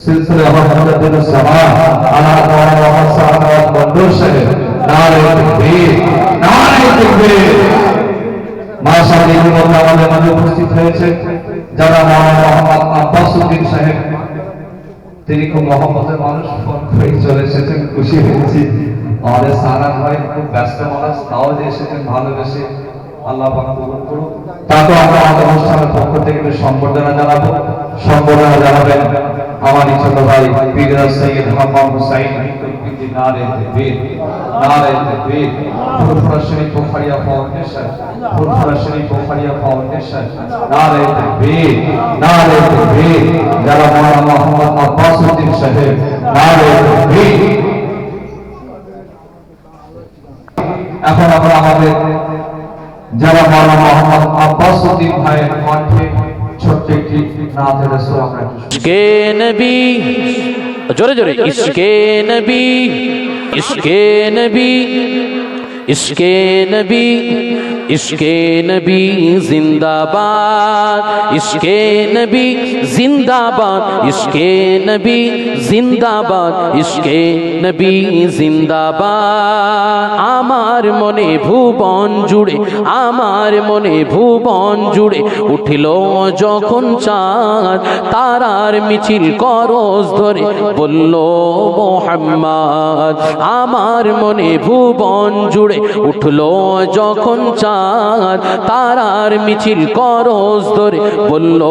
سلسلة محمد السماء على دعاء وحسن والمنظور شهر نعرة تكبير نعرة تكبير মাশাআল্লাহ এই মুহূর্তে আমাদের মাঝে উপস্থিত হয়েছে যারা মাওলানা মোহাম্মদ আব্বাস উদ্দিন সাহেব তিনি খুব মহব্বতের মানুষ ফোন করে চলে এসেছেন খুশি হয়েছি আমাদের সারা ভাই খুব ব্যস্ত মানুষ তাও যে এসেছেন ভালোবেসে আল্লাহ কবুল করুন তাকে আমরা আমাদের অনুষ্ঠানের পক্ষ থেকে একটু সম্বর্ধনা জানাব। সম্বর্ধনা জানাবেন আমার ছোট ভাই পীররাজ সৈয়দ মোহাম্মদ হুসাইন এখন আমরা আমাদের মোহাম্মদ আব্বাস উদ্দিন ভাইয়ের কণ্ঠে ছোট্ট একটি নাথের রসুল আমরা একটু শুনি। ইশকে নবী, জোরে জোরে ইশকে নবী ইশকে নবী ইশকে নবী ইশকে নবী জিন্দাবাদ ইশকে নবী জিন্দাবাদ ইশকে নবী জিন্দাবাদ ইশকে নবী জিন্দাবাদ। আমার মনে ভুবন জুড়ে, আমার মনে ভুবন জুড়ে উঠিল যখন চাঁদ, তারার মিছিল করস ধরে বলল, মোহাম্মদ, আমার মনে ভুবন জুড়ে উঠল যখন চাঁদ তারার মিছিল করস ধরে বলল,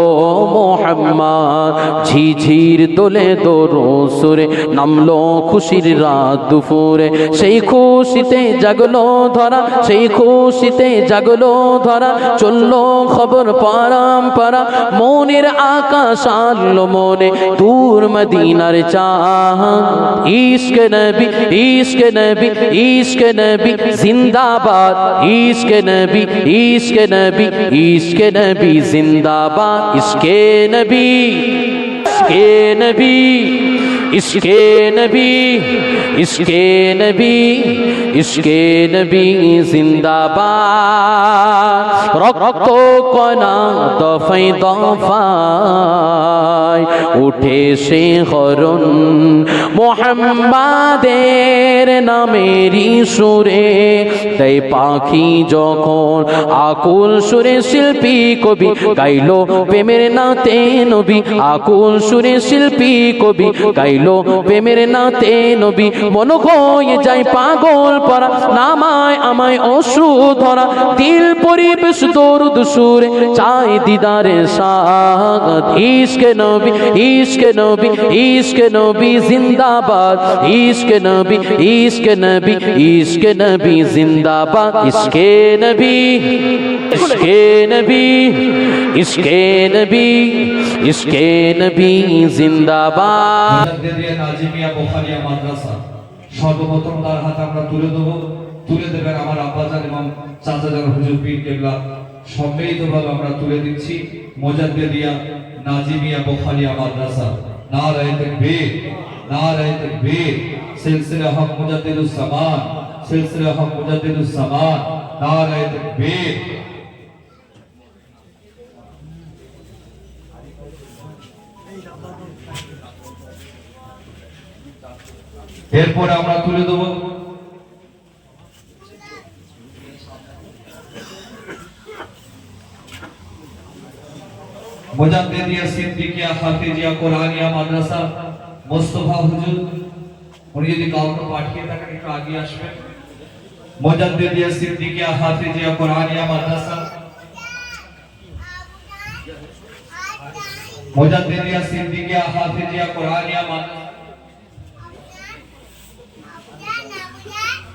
মোহাম্মদ, ঝিঝির দোলে দোরো নামলো খুশির রাত দুপুরে। সেই খুশিতে জাগলো ধরা, সেই খুশিতে জাগলো ধরা। চলল খবর পারাম পারা মনের আকাশ আনলো মনে। দূর মদিনার চাঁদ, ইশক নবী ইশক নবী ইশক নবী, জিন্দাবাদ, ইশক নবী ইশক নবী ইসকে নবী জিন্দাবাদ ইসকে নবী ইসকে নবী। ইশকে নবী ইশকে নবী ইশকে নবী জিন্দাবাদ রক্ত কণা দফাই দফায় উঠে সে হরণ মোহাম্মাদের নামেরই সুরে তাই পাখি যখন আকুল সুরে শিল্পী কবি গাইলো প্রেমের নাতে নবী আকুল সুরে শিল্পী কবি গাইলো প্রেমের নাতে নবী মন হয়ে যায় পাগল পরা। নামায় আমায় অশ্রু ধরা দিল পরিবেশ দরুদ সুরে চাই দিদারে সাগত ইশক নবী ইশক নবী ইশক নবী জিন্দাবাদ। ইশক নবী ইশক নবী ইশক নবী জিন্দাবাদ। ইশকে নবী ইশকে নবী ইশকে নবী। ইশকে নবী জিন্দাবাদ। সর্বপ্রথম তার হাতে আমরা তুলে দেবো। তুলে দেবেন আমার আব্বাজান এবং চাচাজান হুজুর পীর কেবলা। সম্মিলিতভাবে আমরা তুলে দিচ্ছি মোজাদ্দিদিয়া নাজিমিয়া বোখারিয়া মাদ্রাসা। নারায়ে তাকবীর নারায়ে তাকবীর। সিলসিলা হক মুজাদ্দিদুস সামান সিলসিলা হক মুজাদ্দিদুস সামান নারায়ে তাকবীর। এরপরে আমরা তুলে দেবো। মোজাদ্দেদিয়া সিদ্দিকিয়া হাফিজিয়া কোরআনিয়া মাদ্রাসা, মোস্তফা হুজুর, উনি যদি কাউকে পাঠিয়ে থাকেন, একটু আগে আসবেন। মোজাদ্দেদিয়া সিদ্দিকিয়া হাফিজিয়া কোরআনিয়া মাদ্রাসা। মোজাদ্দেদিয়া সিদ্দিকিয়া হাফিজিয়া কোরআনিয়া মাদ্রাসা।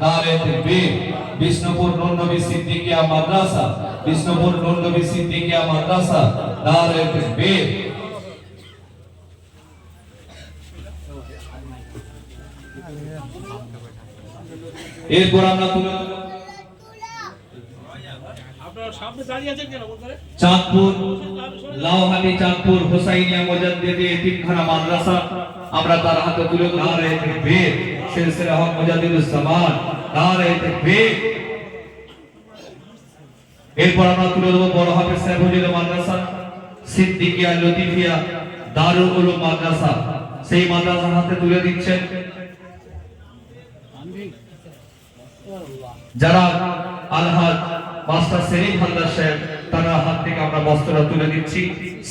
নারে তাকবীর বিষ্ণুপুর নূর নবী সিদ্দিকিয়া মাদ্রাসা বিষ্ণুপুর নূর সিদ্দিকিয়া মাদ্রাসা নারে তাকবীর এরপর আমরা তুলে চাঁদপুর লাউহাটি চাঁদপুর হোসাইনিয়া মোজাদ্দেদি এতিমখানা মাদ্রাসা আমরা তার হাতে তুলে নারে তাকবীর সিলসিলা হক মুজাদ্দিদুস জামান নারে তাকবীর। এরপর আমরা তুলে দেব বড় হাফেজ সাহেব হুজুর মাদ্রাসা, সিদ্দিকিয়া, লতিফিয়া, দারুল উলুম মাদ্রাসা। সেই মাদ্রাসার হাতে তুলে দিচ্ছেন। যারা আলহাজ মাস্টার সেলিম হালদার সাহেব, তার হাত থেকে আমরা বস্ত্রটা তুলে দিচ্ছি।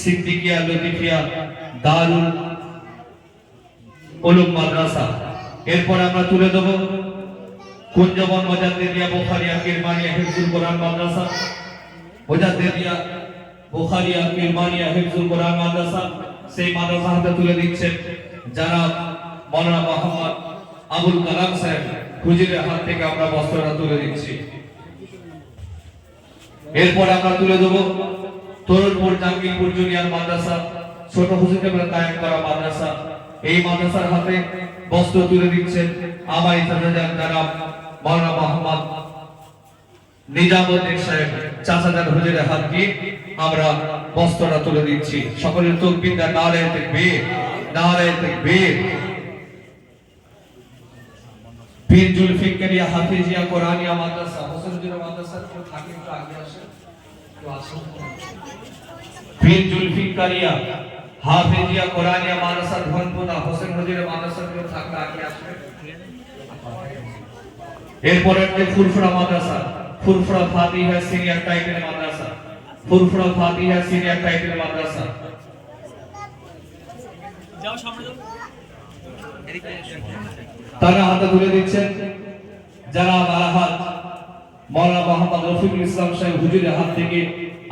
সিদ্দিকিয়া, লতিফিয়া, দারুল উলুম মাদ্রাসা। এরপর আমরা তুলে দেব কুঞ্জবন মোজাদ্দেদিয়া বুখারিয়া কিরমানিয়া হিফজুল কোরআন মাদ্রাসা। মোজাদ্দেদিয়া বুখারিয়া কিরমানিয়া হিফজুল কোরআন মাদ্রাসা সেই মাদ্রাসা হাতে তুলে দিচ্ছেন যারা মাওলানা মোহাম্মদ আবুল কালাম সাহেব। হুজুরের হাত থেকে আমরা বস্ত্রটা তুলে দিচ্ছি। এরপর আমরা তুলে দেব তরুণপুর জাঙ্গিরপুর জুনিয়র মাদ্রাসা, ছোট হুজুরকে বলে কায়েম করা মাদ্রাসা। এই মাদ্রাসার হাতে বস্ত্র তুলে দিচ্ছেন আমার ইতাজান জনাব মাওলানা মোহাম্মদ নিজামুদ্দিন সাহেব, চাচাজান হুজুরের হাত দিয়ে আমরা বস্ত্রটা তুলে দিচ্ছি। সকলের তকবীর দা নারে তাকবীর নারে তাকবীর। পীর জুলফিকারিয়া হাফিজিয়া কোরআনিয়া মাদ্রাসা হোসেনজুরা মাদ্রাসা কেউ থাকে, একটু আগে আসে কেউ আসুন। পীর জুলফিকারিয়া হাফিজিয়া কোরআনিয়া মাদ্রাসা ধনপুরা হোসেন হুজুরের মাদ্রাসা কেউ থাকলে আগে আসবে। এরপরে একটা ফুরফুরা মাদ্রাসা। ফুরফুরা ফাতিহা সিনিয়র টাইপের মাদ্রাসা। ফুরফুরা ফাতিহা সিনিয়র টাইপের মাদ্রাসা। যাও সামনে যাও। তারা হাতে তুলে দিচ্ছেন। যারা বারাহাত মৌলানা মোহাম্মদ রফিকুল ইসলাম সাহেব হুজুরের হাত থেকে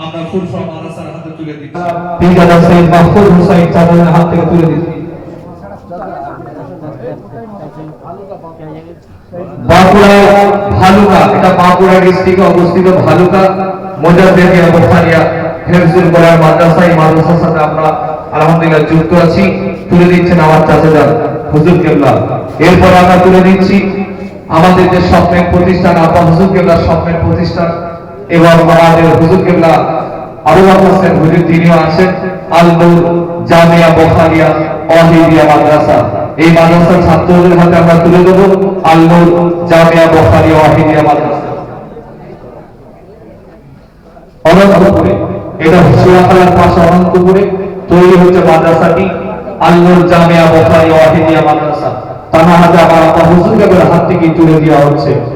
আমরা ফুরফুরা মাদ্রাসার হাতে তুলে দিচ্ছি। সৈয়দ মাহফুজ চাঁদের হাত থেকে তুলে দিচ্ছি। বাঁকুড়া ভালুকা, এটা বাঁকুড়া ডিস্ট্রিক্টে অবস্থিত ভালুকা বুখারিয়া, হেফজুল মাদ্রাসার সাথে আমরা আলহামদুলিল্লাহ যুক্ত আছি। তুলে দিচ্ছেন আমার চাচাজান হুজুর এরপর আমরা তুলে দিচ্ছি আমাদের যে স্বপ্নের প্রতিষ্ঠান আপা হুজুর কেবলার স্বপ্নের প্রতিষ্ঠান এবং আমাদের হুজুর কেবলা আবু হোসেন হুজুর, তিনিও আছেন আল নূর জামিয়া বুখারিয়া অহিদিয়া মাদ্রাসা। এই মাদ্রাসার ছাত্রদের হাতে আমরা তুলে দেব আল নূর জামিয়া বুখারিয়া অহিদিয়া মাদ্রাসা। অনন্তপুরে, এটা সুরাখালার পাশে অনন্তপুরে তৈরি হচ্ছে মাদ্রাসাটি আল নূর জামিয়া বুখারিয়া অহিদিয়া মাদ্রাসা। তার হাতে আমার হুজুর হাত থেকে তুলে দেওয়া হচ্ছে।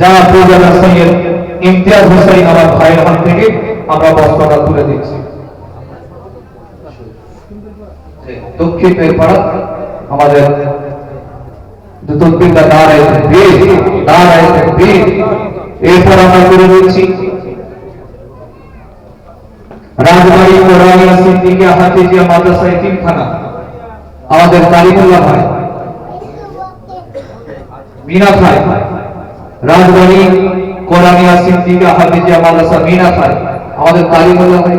যারা প্রজানা সৈয়দ ইমতিয়াজ হোসেন আমার ভাইয়ের হাত থেকে আমরা বস্ত্রটা তুলে দিচ্ছি দক্ষিণ পেরপাড়া আমাদের দুতকবিরটা দাঁড়ায় থাকবে দাঁড়ায় থাকবে এরপর আমরা তুলে দিচ্ছি রাজবাড়ি কোরআনিয়া সিদ্দিকিয়া হাফিজিয়া মাদ্রাসা এতিমখানা আমাদের কালিমুল্লাহ ভাই মিনা ভাই রাজবাড়ি কোরআনিয়া সিদ্দিকা হাফিজিয়া মাদ্রাসা মিনা খান আমাদের কালিমুল্লাহ ভাই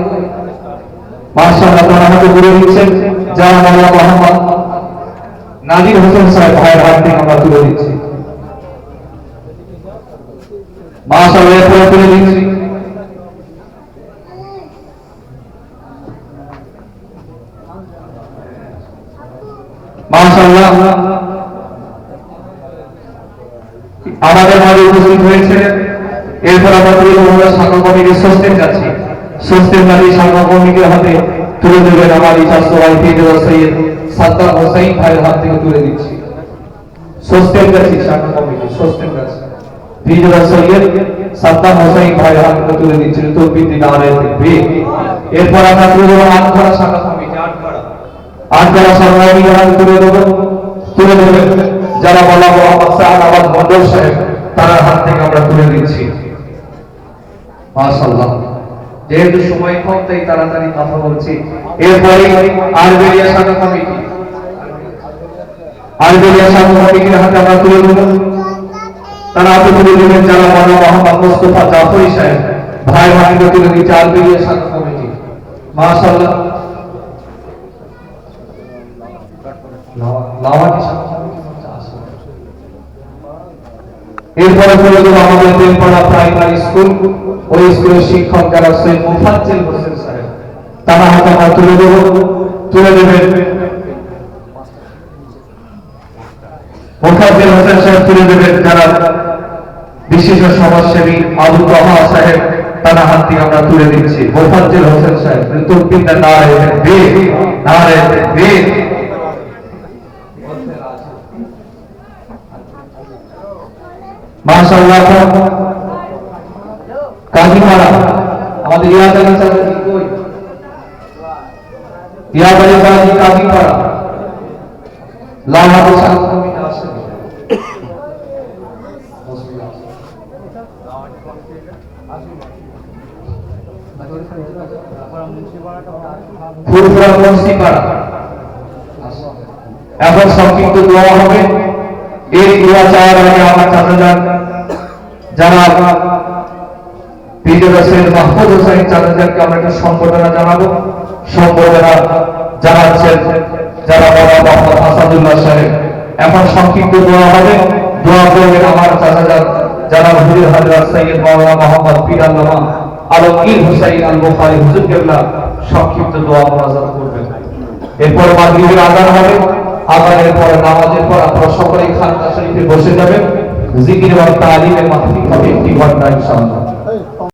মাশাআল্লাহ তারা আমাকে বলে দিচ্ছেন। যা মাওলানা মোহাম্মদ নাদির হোসেন সাহেব ভাইয়ের হাত থেকে আমরা তুলে দিচ্ছি। মাশাআল্লাহ, এরপরে তুলে দিচ্ছি। মাশাআল্লাহ। আমাদের মাঝে উপস্থিত হয়েছে এরপর আমরা তুলে শাখা কমিটির কাছে, স্বস্তির কাছে শাখা কমিটির হাতে তুলে দেবেন আমার ইচ্ছা সবাই ফিরোজা সৈয়দ সাদ্দাম হোসাইন ভাইয়ের হাত থেকে তুলে দিচ্ছি। স্বস্তির কাছে শাখা কমিটি কাছে। ফিরোজা সৈয়দ সাদ্দাম হোসেন ভাই হাতে তুলে দিচ্ছেন তৌফিক নারে তাকবীর এরপর আমরা তুলে দেবো আটখড়া শাখা কমিটি আটখড়া আটখড়া সরকারি হাতে তুলে দেবো। তুলে দেবে যারা বলা মোহাম্মদ সাহাদ আবাদ মন্ডল সাহেব তার হাত থেকে আমরা তুলে দিচ্ছি। মাশাআল্লাহ। যেহেতু সময় কম, তাই তাড়াতাড়ি কথা বলছি। এরপরে আরবেরিয়া শাখা কমিটি। শাখা কমিটির হাতে আমরা তুলে দেবো। তারা তুলে দেবেন যারা মোহাম্মদ মোস্তফা জাফরি সাহেব। ভাই ভাইকে তুলে দিচ্ছে শাখা কমিটি। মাশাআল্লাহ। লাওয়াটি শাখা কমিটি আসলে এরপরে চলে যাব আমাদের বেলপাড়া প্রাইমারি স্কুল ওই স্কুলের শিক্ষক যারা সৈয়দ মুফাজ্জেল হোসেন সাহেব তারা হাতে আমরা তুলে দেব, তুলে দেবেন। মুফাজ্জেল হোসেন সাহেব তুলে দেবেন, যারা বিশিষ্ট সমাজসেবী আবু তহা সাহেব, তারা হাত থেকে আমরা তুলে দিচ্ছি। মুফাজ্জেল হোসেন সাহেব ঋতুবিদ্যা নারে বেদ নারে বেদ মাশাআল্লাহ। কাজীপাড়া আমাদের ইয়াদ আলী কি কই? ইয়াদ আলী কাজী কাজীপাড়া লাহাতে সালাম ফুরফুরা মুন্সিপাড়া এখন সংক্ষিপ্ত দোয়া হবে। এই আমার চাচা যান যারা হোসেন চাচাদেরকে আমরা একটা সম্বর্ধনা জানাব। সম্বর্ধনা জানাচ্ছেন যারা বাবা মোহাম্মদ আসাদুল্লাহ সাহেব। এখন সংক্ষিপ্ত দোয়া হবে। দোয়া করবেন আমার চাচা যান যারা হুজুর হাজরত সৈয়দ মোহাম্মদ আলমগীর হুসাইন আল হুজুর কেবলা সংক্ষিপ্ত দোয়া মোনাজাত করবেন। এরপর মাগরিবের হবে। আজানের পর নামাজের পর আপনারা সকলেই খানকা শরীফে বসে যাবেন। জিকির ওয়াল তালিমের মাধ্যমে হবে। একটি ঘণ্টা ইনশাআল্লাহ।